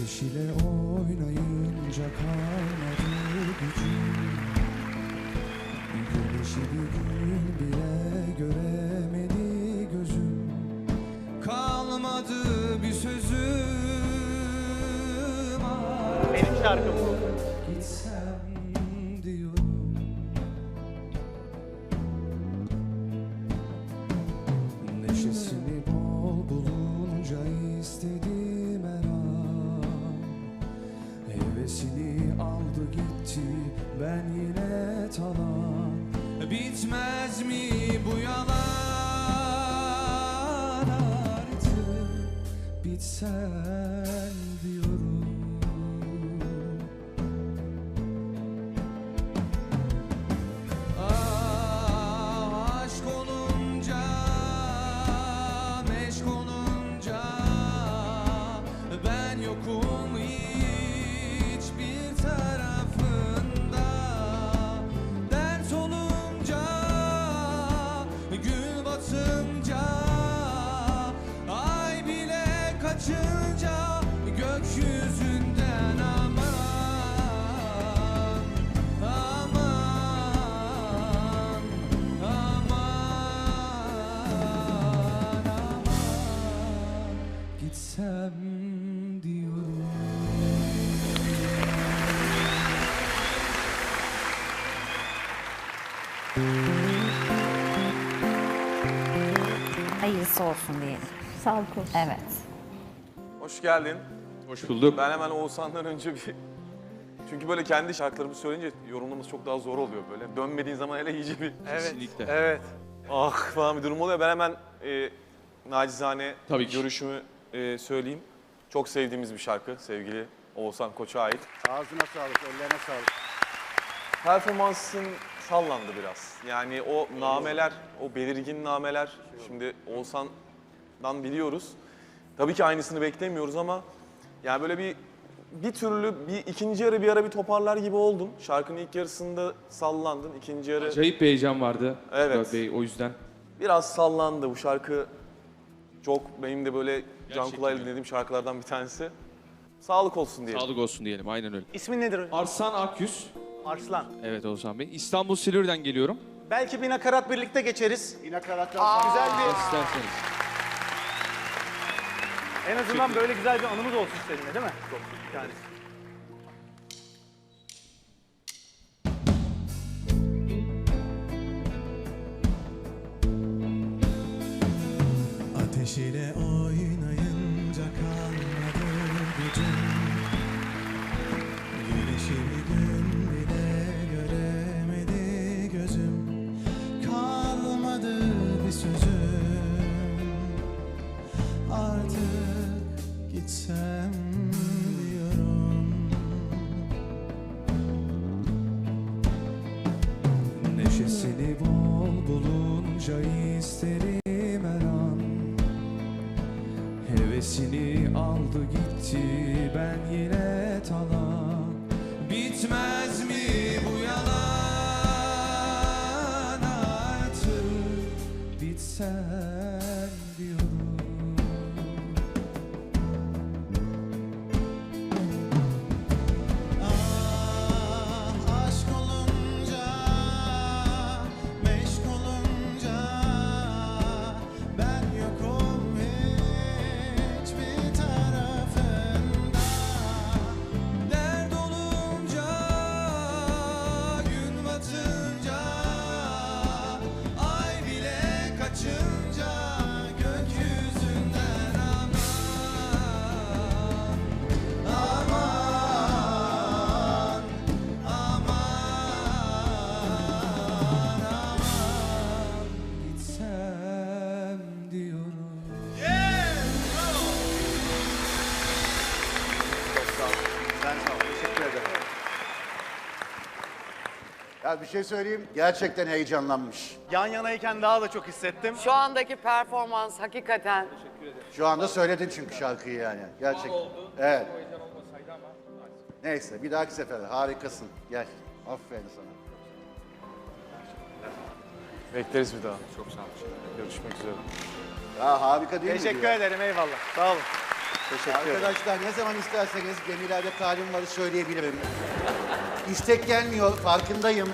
Ateş ile oynayınca kalmadı gücüm. Güneşi bir gün bile göremedi gözüm. Kalmadı bir sözüm. Benim şarkım bu. Hevesini aldı gitti ben yine talan. Bitmez mi bu yalan? Artık bitsen Gitsem diyorum Hayırlısı olsun diyelim. Sağlık olsun. Evet. Hoş geldin. Hoş bulduk. Ben hemen Oğuzhan'dan önce bir... Çünkü böyle kendi şarkılarımızı söyleyince yorumlamamız çok daha zor oluyor böyle. Dönmediğin zaman hele iyice bir Evet. Kesinlikle. Evet. ah falan bir durum oluyor. Ben hemen e, nacizane Tabii ki. görüşümü e, söyleyeyim. Çok sevdiğimiz bir şarkı sevgili Oğuzhan Koç'a ait. Ağzına sağlık, ellerine sağlık. Performansın sallandı biraz. Yani o nameler, o belirgin nameler şimdi Oğuzhan'dan biliyoruz. Tabii ki aynısını beklemiyoruz ama yani böyle bir bir türlü bir ikinci yarı bir ara bir toparlar gibi oldun. Şarkının ilk yarısında sallandın. ikinci yarı Acayip bir heyecan vardı. Evet. Murat Bey, o yüzden. biraz sallandı. Bu şarkı çok benim de böyle Can Gerçekten Kulay'la öyle. dinlediğim şarkılardan bir tanesi. Sağlık olsun diyelim. Sağlık olsun diyelim. Aynen öyle. İsmin nedir? Arslan Akyüz. Arslan. Evet Oğuzhan Bey. İstanbul Silivri'den geliyorum. Belki bir nakarat birlikte geçeriz. İnakaratlar Güzel bir, İsterseniz. En azından böyle güzel bir anımız olsun seninle değil mi? Yani. Bulunca isterim her an. Hevesini aldı gitti ben yine talan. Bitmez mi bu Ya bir şey söyleyeyim, gerçekten heyecanlanmış. Yan yanayken daha da çok hissettim. Şu andaki performans hakikaten Şu anda söyledin çünkü şarkıyı yani. Gerçekten. Evet. Neyse, bir dahaki sefere harikasın. Gel. Aferin sana. Bekleriz bir daha. Çok sağ olun. Görüşmek üzere. Ya harika değil mi? Teşekkür ederim eyvallah. Sağ olun. Teşekkür ederim. Arkadaşlar ne zaman isterseniz gemilerde talim varı söyleyebilirim. İstek gelmiyor farkındayım.